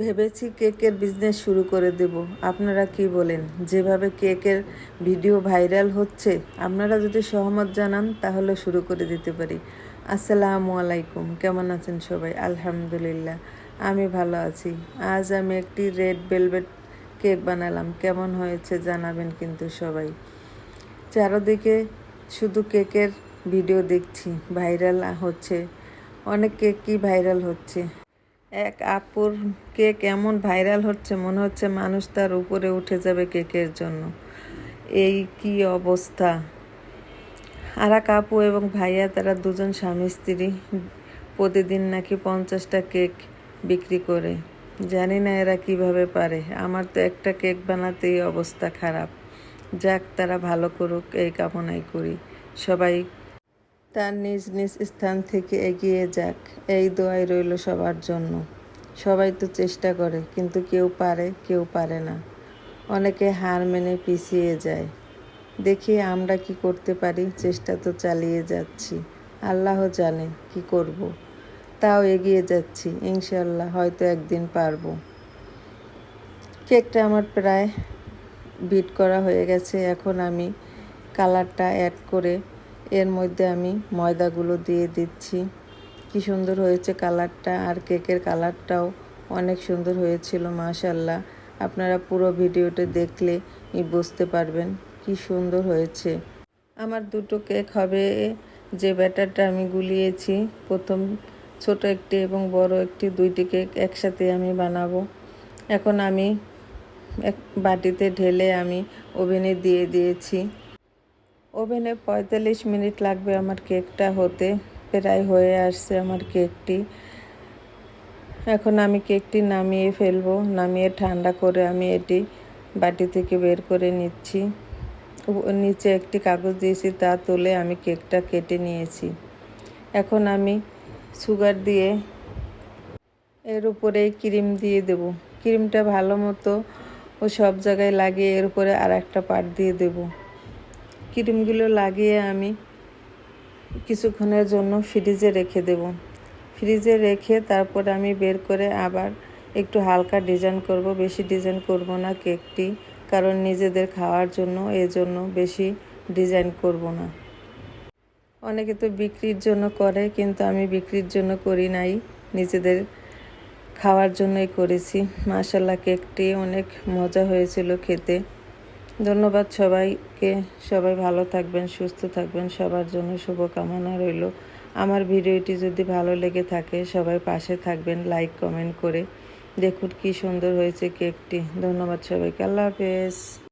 ভেবেছি কেকের বিজনেস শুরু করে দেব। আপনারা কি বলেন? যেভাবে কেকের ভিডিও ভাইরাল হচ্ছে, আপনারা যদি সহমত জানান, তাহলে শুরু করে দিতে পারি। আসসালামু আলাইকুম, কেমন আছেন সবাই? আলহামদুলিল্লাহ, আমি ভালো আছি। আজ আমি একটি রেড ভেলভেট কেক বানালাম। কেমন হয়েছে জানাবেন কিন্তু সবাই। চারদিকে শুধু কেকের ভিডিও দেখছি ভাইরাল হচ্ছে, অনেক কেকই ভাইরাল হচ্ছে। এক আপুর কেক এমন ভাইরাল হচ্ছে, মনে হচ্ছে মানুষ তার উপরে উঠে যাবে কেকের জন্য। এই কি অবস্থা? আর এক আপু এবং ভাইয়া, তারা দুজন স্বামী স্ত্রী, প্রতিদিন নাকি পঞ্চাশটা কেক বিক্রি করে। জানি না এরা কীভাবে পারে। আমার তো একটা কেক বানাতেই অবস্থা খারাপ। যাক, তারা ভালো করুক, এই কামনাই করি। সবাই তার নিজ নিজ স্থান থেকে এগিয়ে যাক, এই দোয়াই রইল সবার জন্য। সবাই তো চেষ্টা করে, কিন্তু কেউ পারে কেউ পারে না। অনেকে হার মেনে পিছিয়ে যায়। দেখি আমরা কি করতে পারি, চেষ্টা তো চালিয়ে যাচ্ছি। আল্লাহ জানে কি করব। তাও এগিয়ে যাচ্ছি ইনশাল্লাহ হয়তো একদিন পারব। কেকটা আমার প্রায় বিট করা হয়ে গেছে, এখন আমি কালারটা অ্যাড করে এর মধ্যে আমি ময়দাগুলো দিয়ে দিচ্ছি। কি সুন্দর হয়েছে কালারটা আর কেকের কালারটাও অনেক সুন্দর হয়েছিল মাশাল্লাহ আপনারা পুরো ভিডিওটা দেখলে বুঝতে পারবেন কি সুন্দর হয়েছে। আমার দুটো কেক হবে, যে ব্যাটারটা আমি গুলিয়েছি, প্রথম ছোট একটি এবং বড় একটি, দুইটি কেক একসাথে আমি বানাবো। এখন আমি এক বাটিতে ঢেলে আমি ওভেনে দিয়ে দিয়েছি। ওভেনে পঁয়তাল্লিশ মিনিট লাগবে আমার কেকটা হতে। প্রায় হয়ে আসছে আমার কেকটি। এখন আমি কেকটি নামিয়ে ফেলব। নামিয়ে ঠান্ডা করে আমি এটি বাটি থেকে বের করে নিচ্ছি। নিচে একটি কাগজ দিয়েছি, তা তুলে আমি কেকটা কেটে নিয়েছি। এখন আমি সুগার দিয়ে এর উপরে ক্রিম দিয়ে দেব। ক্রিমটা ভালো মতো ও সব জায়গায় লাগিয়ে এর উপরে আর একটা পাট দিয়ে দেব। ক্রিমগুলো লাগিয়ে আমি কিছুক্ষণের জন্য ফ্রিজে রেখে দেব। ফ্রিজে রেখে তারপর আমি বের করে আবার একটু হালকা ডিজাইন করব। বেশি ডিজাইন করব না কেকটি, কারণ নিজেদের খাওয়ার জন্য, এজন্য বেশি ডিজাইন করব না। অনেকে তো বিক্রির জন্য করে, কিন্তু আমি বিক্রির জন্য করি নাই। নিজেদের খাওয়ার জন্যই করেছি। মাশাল্লাহ কেকটি অনেক মজা হয়েছিল খেতে। ধন্যবাদ সবাইকে। সবাই ভালো থাকবেন, সুস্থ থাকবেন। সবার জন্য শুভকামনা রইল। আমার ভিডিওটি যদি ভালো লেগে থাকে, সবাই পাশে থাকবেন, লাইক, কমেন্ট করে। দেখুন কি সুন্দর হয়েছে কেকটি। ধন্যবাদ সবাইকে। আল্লাহ হাফেজ।